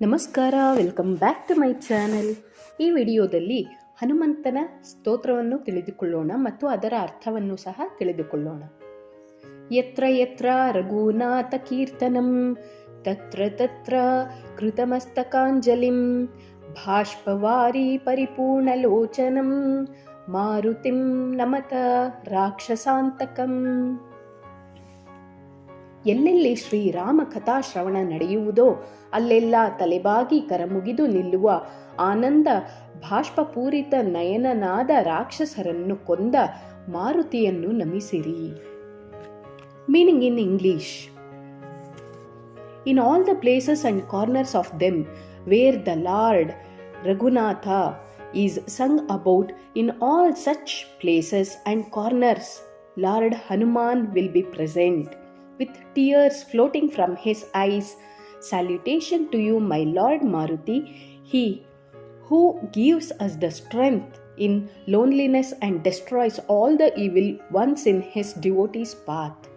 ನಮಸ್ಕಾರ welcome back to my channel ಈ ವಿಡಿಯೋದಲ್ಲಿ ಹನುಮಂತನ ಸ್ತೋತ್ರವನ್ನು ತಿಳಿದುಕೊಳ್ಳೋಣ ಮತ್ತು ಅದರ ಅರ್ಥವನ್ನು ಸಹ ತಿಳಿದುಕೊಳ್ಳೋಣ. ಯತ್ರ ಯತ್ರ ರಘುನಾಥ ಕೀರ್ತನಂ, ತತ್ರ ತತ್ರ ಕೃತಮಸ್ತಕಾಂಜಲಿಂ, ಭಾಷ್ಪವಾರಿ ಪರಿಪೂರ್ಣಲೋಚನಂ, ಮಾರುತಿಂ ನಮತ ರಾಕ್ಷಸಾಂತಕಂ. ಎಲ್ಲೆಲ್ಲಿ ಶ್ರೀರಾಮ ಕಥಾಶ್ರವಣ ನಡೆಯುವುದೋ ಅಲ್ಲೆಲ್ಲ ತಲೆಬಾಗಿ ಕರಮುಗಿದು ನಿಲ್ಲುವ ಆನಂದ ಬಾಷ್ಪಪೂರಿತ ನಯನನಾದ ರಾಕ್ಷಸರನ್ನು ಕೊಂದ ಮಾರುತಿಯನ್ನು ನಮಿಸಿರಿ. Meaning in English in all the places and corners of them where the lord Raghunatha is sung about in all such places and corners lord Hanuman will be present, with tears floating from his eyes. Salutation to you, my Lord Maruti, he who gives us the strength in loneliness and destroys all the evil ones in his devotees' path.